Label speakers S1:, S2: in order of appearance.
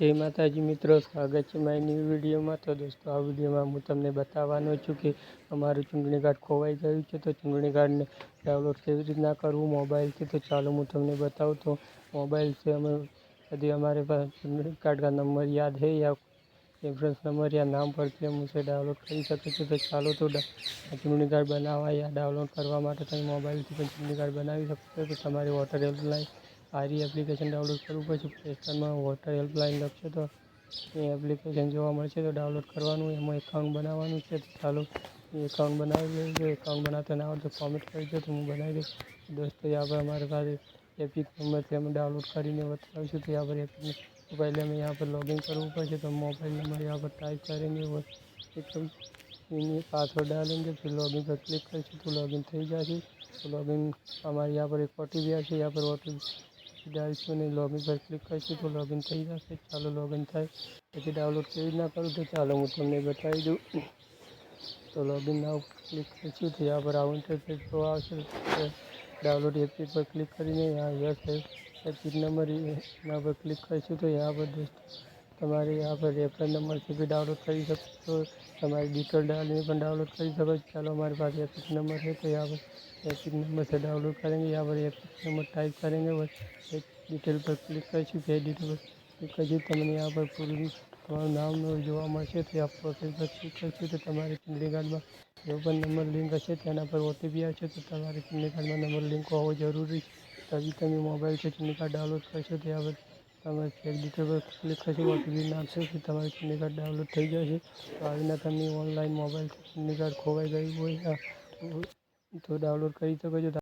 S1: જય માતાજી મિત્રો સ્વાગત છે મારી ન્યૂ વિડીયોમાં તો દોસ્તો આ વિડીયોમાં હું તમને બતાવવાનો છું કે અમારું ચૂંટણી કાર્ડ ખોવાઈ ગયું છે તો ચૂંટણી કાર્ડને ડાઉનલોડ કેવી રીતના કરવું મોબાઈલથી તો ચાલો હું તમને બતાવું તો મોબાઈલ છે અમે यदि हमारे पास चुनरी कार्ड का नंबर याद है या રેફરન્સ નંબર યા નામ પરથી हम उसे डाउनलोड કરી શકે છે તો ચાલો તો ડા- ચૂંટણી કાર્ડ બનાવવા યા ડાઉનલોડ કરવા માટે તમે મોબાઈલથી પણ ચૂંટણી કાર્ડ બનાવી શકો છો તો તમારી વોટર હેલ્પલાઇન આરી એપ્લિકેશન ડાઉનલોડ કરવું પડશે પ્લે સ્ટોરમાં વોટર હેલ્પલાઇન લખશો તો એ એપ્લિકેશન જોવા મળશે. તો ડાઉનલોડ કરવાનું, એમાં એકાઉન્ટ બનાવવાનું છે. તો ચાલો, એ એકાઉન્ટ બનાવી દઉં એકાઉન્ટ બનાવતા ના આવડતો કોમેન્ટ કરજો તો હું બનાવી દઉં દોસ્તો યા પર અમારે પાસે એપિક નંબર છે અમે ડાઉનલોડ કરીને બતાવીશું. તો યા પર એપિક પહેલાં અમે हमें પર લોગિન કરવું પડશે. તો तो मोबाइल नंबर પર पर टाइप करेंगे और एकदम पासवर्ड डालेंगे फिर लॉगिन पर क्लिक करेंगे तो થઈ જશે. તો લોગિન અમારી यहाँ પર એક ઓટીપી टी पी आ यहाँ સીધા આવીશું અને લોગિન પર ક્લિક કરીશું તો લોગિન થઈ જશે. ચાલો લોગિન થાય. પછી ડાઉનલોડ કેવી રીતના કરું તો ચાલો હું તમને બતાવી દઉં. તો લોગિન ના ઉપર ક્લિક કરીશું તો યા પર આવું ઇન્ટરફેસ તો આવશે. ડાઉનલોડ એપી પર ક્લિક કરીને આ યસ એપ પિન નંબર એના પર ક્લિક કરીશું તો યા પર દોસ્તો તમારી આપણે રેફરન્સ નંબરથી બી ડાઉનલોડ કરી શકો છો તમારી ડિટેલ ડાલીને પણ ડાઉનલોડ કરી શકો છો. ચાલો, અમારી પાસે एपिक નંબર છે, તો यहाँ पर एपिक नंबर से डाउनलोड करेंगे यहाँ पर एपिक नंबर टाइप करेंगे એક एक डिटेल पर કરીશું. બે ડિટેલ પર ક્લિક કરીશું. તમને यहाँ પર पूरी તમારું નામ જોવા મળશે. તો આ પ્રોસેસ પર ક્લિક કરશું તો તમારે ચૂંટણી કાર્ડમાં જો પણ નંબર લિંક હશે તેના પર ઓટીપી આવશે. તો તમારે ચૂંટણી કાર્ડમાં નંબર લિંક હોવો જરૂરી છે. તभी તમે મોબાઈલથી ચૂંટણી કાર્ડ ડાઉનલોડ કરશો ત્યાં પર તમારે ચેક ડિટેલ પર ક્લિક કરશો ઓટીપી નાખશો કે તમારું ચૂંટણી કાર્ડ ડાઉનલોડ થઈ જશે તો આવી રીતના તમે ઓનલાઈન મોબાઈલથી ચૂંટણી કાર્ડ ખોવાઈ ગયું હોય તો ડાઉનલોડ કરી શકો છો.